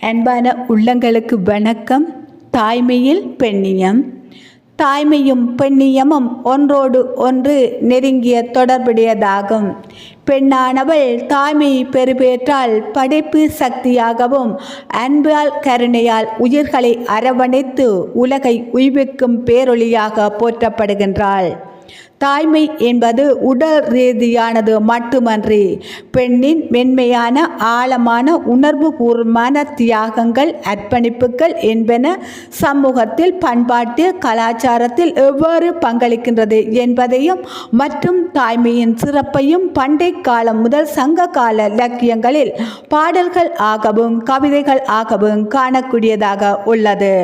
அன்பான உள்ளங்களுக்கு வணக்கம். தாய்மையில் பெண்ணியம். தாய்மையும் பெண்ணியமும் ஒன்றோடு ஒன்று நெருங்கிய தொடர்புடையதாகும். பெண்ணானவள் தாய்மை பெறுபேற்றால் படைப்பு சக்தியாகவும் அன்பால் கருணையால் உயிர்களை அரவணைத்து உலகை உய்விக்கும் பேரொளியாக போற்றப்படுகின்றாள். தாய்மை என்பது உடல் ரீதியானது மட்டுமன்றி பெண்ணின் மென்மையான ஆழமான உணர்வுபூர்வமான தியாகங்கள் அர்ப்பணிப்புகள் என்பன சமூகத்தில் பண்பாட்டு கலாச்சாரத்தில் எவ்வாறு பங்களிக்கின்றது என்பதையும் மற்றும் தாய்மையின் சிறப்பையும் பண்டை காலம் முதல் சங்க கால இலக்கியங்களில் பாடல்கள் ஆகவும் கவிதைகள் ஆகவும் காணக்கூடியதாக உள்ளது.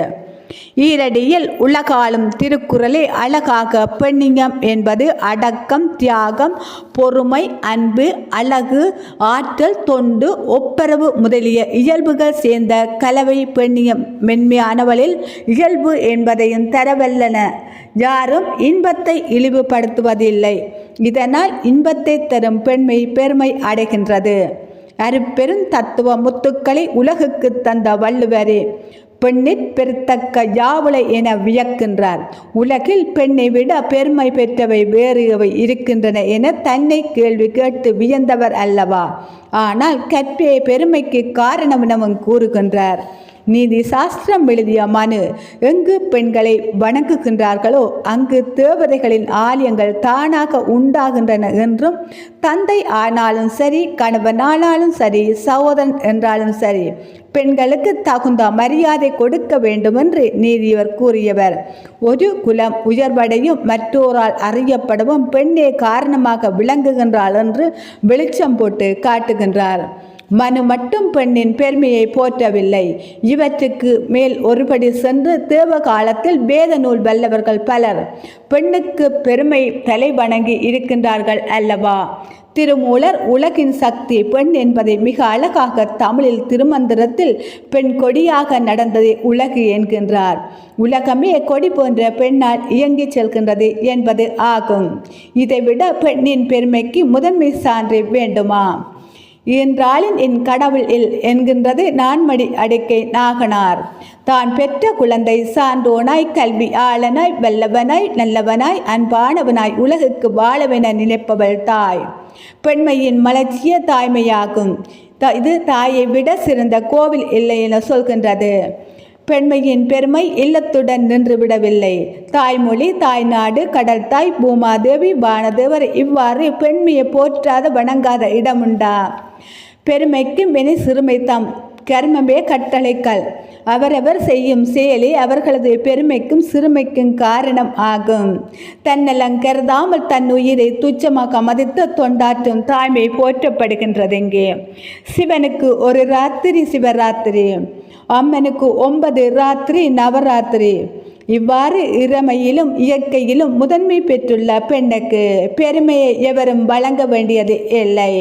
ஈரடியில் உலகாலும் திருக்குறளே அழகாக பெண்ணியம் என்பது அடக்கம் தியாகம் பொறுமை அன்பு அழகு ஆற்றல் தொண்டு ஒப்பரவு முதலிய இயல்புகள் சேர்ந்த கலவை பெண்ணியம். மென்மையானவளில் இயல்பு என்பதையும் தரவல்லன. யாரும் இன்பத்தை இழிவுபடுத்துவதில்லை. இதனால் இன்பத்தை தரும் பெண்மை பெருமை அடைகின்றது. அருப்பெரும் தத்துவ முத்துக்களை உலகுக்கு தந்த வள்ளுவரே பெண்ணிற் பெருத்தக்க யாவுளை என வியக்கின்றார். உலகில் பெண்ணை விட பெருமை பெற்றவை வேறு எவை இருக்கின்றன என தன்னை கேள்வி கேட்டு வியந்தவர் அல்லவா? ஆனால் கற்பே பெருமைக்கு காரணம் எனவும் கூறுகின்றார். நீதி சாஸ்திரம் எழுதிய மனு எங்கு பெண்களை வணங்குகின்றார்களோ அங்கு தேவதைகளின் ஆலயங்கள் தானாக உண்டாகின்றன என்றும் தந்தை ஆனாலும் சரி கணவனானாலும் சரி சகோதரன் என்றாலும் சரி பெண்களுக்கு தகுந்த மரியாதை கொடுக்க வேண்டுமென்று நீதியவர் கூறியவர். ஒரு குலம் உயர்வடையும் மற்றோரால் அறியப்படவும் பெண்ணே காரணமாக விளங்குகின்றாள் என்று வெளிச்சம் போட்டு காட்டுகின்றார். மனு மட்டும் பெண்ணின் பெருமையை போற்றவில்லை. இவற்றுக்கு மேல் ஒருபடி சென்று தேவ காலத்தில் வேத நூல் வல்லவர்கள் பலர் பெண்ணுக்கு பெருமை தலை வணங்கி இருக்கின்றார்கள் அல்லவா? திருமூலர் உலகின் சக்தி பெண் என்பதை மிக அழகாக தமிழில் திருமந்திரத்தில் பெண் கொடியாக நடந்ததை உலகு என்கின்றார். உலகமே கொடி போன்ற பெண்ணால் இயங்கிச் செல்கின்றது என்பது ஆகும். இதைவிட பெண்ணின் பெருமைக்கு முதன்மை சான்று வேண்டுமா? என்றாலின் என் கடவுள் இல் என்கின்றது நான்மடி அடைக்கை நாகனார். தான் பெற்ற குழந்தை சான்றோனாய் கல்வி ஆளனாய் வல்லவனாய் நல்லவனாய் அன்பானவனாய் உலகுக்கு வாழவென நினைப்பவள் தாய். பெண்மையின் மலர்ச்சிய தாய்மையாகும். த- இது தாயை விட சிறந்த கோவில் இல்லை என சொல்கின்றது. பெண்மையின் பெருமை இல்லத்துடன் நின்றுவிடவில்லை தாய்மொழி தாய்நாடு கடல் தாய் பூமாதேவி வானதேவர் இவ்வாறு பெண்மையை போற்றாத வணங்காத இடமுண்டா. பெருமைக்கு மெனி சிறுமை தம் கர்மமே கட்டளைக்கல். அவரவர் செய்யும் செயலே அவர்களது பெருமைக்கும் சிறுமைக்கும் காரணம் ஆகும். தன்னெல்லாம் கருதாமல் தன் உயிரை துச்சமாக மதித்து தொண்டாற்றும் தாய்மை போற்றப்படுகின்றது இங்கே சிவனுக்கு ஒரு ராத்திரி சிவராத்திரி. அம்மனுக்கு ஒன்பது ராத்திரி நவராத்திரி. இவ்வாறு இறமையிலும் இயற்கையிலும் முதன்மை பெற்றுள்ள பெண்ணுக்கு பெருமையை எவரும் வழங்க வேண்டியது இல்லை.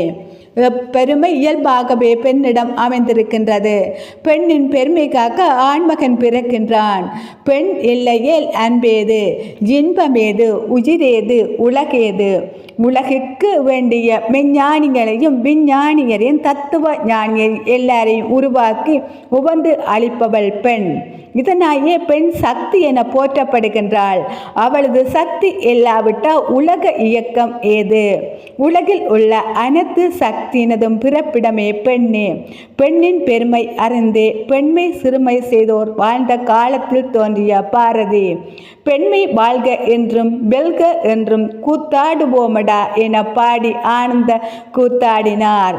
பெருமை இயல்பாகவே பெண்ணிடம் அமைந்திருக்கின்றது. பெண்ணின் பெருமைக்காக ஆண்மகன் பிறக்கின்றான். பெண் இல்லையேல் அன்பேது இன்பமேது உயிரேது உலகேது. உலகுக்கு வேண்டிய மெஞ்ஞானிகளையும் விஞ்ஞானியரையும் தத்துவ ஞானியை எல்லாரையும் உருவாக்கி உவந்து அளிப்பவள் பெண். இதனாயே பெண் சக்தி என போற்றப்படுகின்றாள். அவளது சக்தி இல்லாவிட்டால் உலக இயக்கம் ஏது? உலகில் உள்ள அனைத்து சக்தியினதும் பிறப்பிடமே பெண்ணே. பெண்ணின் பெருமை அறிந்தே பெண்மை சிறுமை செய்தோர் வாழ்ந்த காலத்தில் தோன்றிய பாரதி. பெண்மை வாழ்க என்றும் வெல்க என்றும் கூத்தாடுவோமடா என பாடி ஆனந்த கூத்தாடினார்.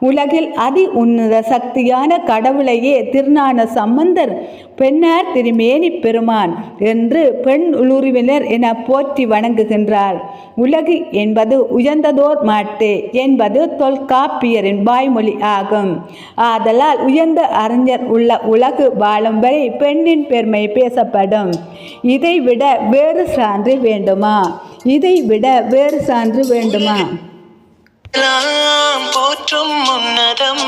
உலகில் அதி உன்னத சக்தியான கடவுளையே திருஞான சம்பந்தர் பெண்ணார் திருமேனி பெருமான் என்று பெண் உளுருவினர் என போற்றி வணங்குகின்றார். உலகு என்பது உயர்ந்ததோர் மாட்டு என்பது தொல்காப்பியரின் வாய்மொழி ஆகும். ஆதலால் உயர்ந்த அறிஞர் உள்ள உலகு வாழும் வரை பெண்ணின் பெருமை பேசப்படும். இதை விட வேறு சான்று வேண்டுமா? இதை விட வேறு சான்று வேண்டுமா? எல்லாம் போற்றும் உன்னதம்.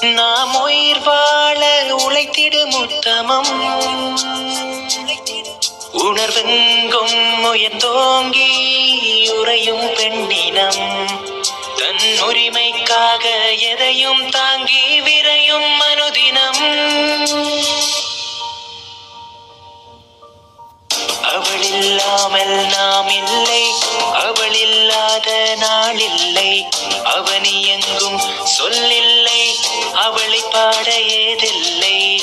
நாம் உயிர் வாழ உழைத்திடும் உத்தமம். உணர்வெங்கும் உயர்ந்தோங்கி உறையும் பெண்ணினம். தன் உரிமைக்காக எதையும் தாங்கி விரையும் மனுதினம். அவள் இல்லாமல் நாம் இல்லை. அவள் இல்லாத நாள் இல்லை. அவன் எங்கும் சொல்லில்லை. அவளை பாட ஏதில்லை.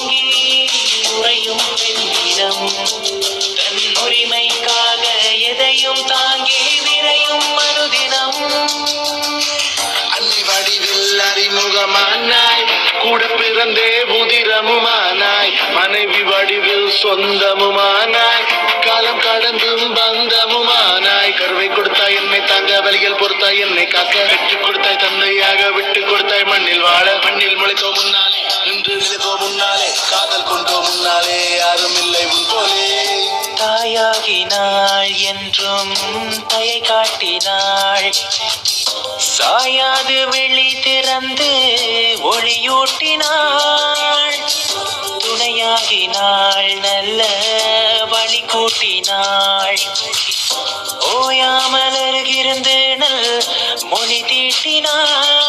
உயர்ந்தோங்கி உறையும் பெண்ணிடம் தன் உரிமைக்காக எதையும் தாங்கி விரையும் மனுதினம். அன்னை வடிவில் அறிமுகமானாய் கூட பிறந்தே உதிரமுமானாய் மனைவி வடிவில் சொந்தமுமானாய் காலம் கடந்தும் பந்தமுமானாய். கருவை கொடுத்தாய் என்னை தாங்க வலிகள் பொறுத்தாய் என்னை காக்க. வெற்றி கொடுத்தாய் தந்தையாக விட்டு கொடுத்தாய் மண்ணில் வாழ மண்ணில் முளைத்தோ முன்னாலே. நின்று நிலைத்தோ முன்னாலே. தாயாகினாள் என்றும் தயை காட்டினாள். சாயாது வெளி திறந்து ஒளியூட்டினாள். துணையாகினாள் நல்ல வழி கூட்டினாள். ஓயாமல் அருகிருந்து நல் மொழி தீட்டினாள்.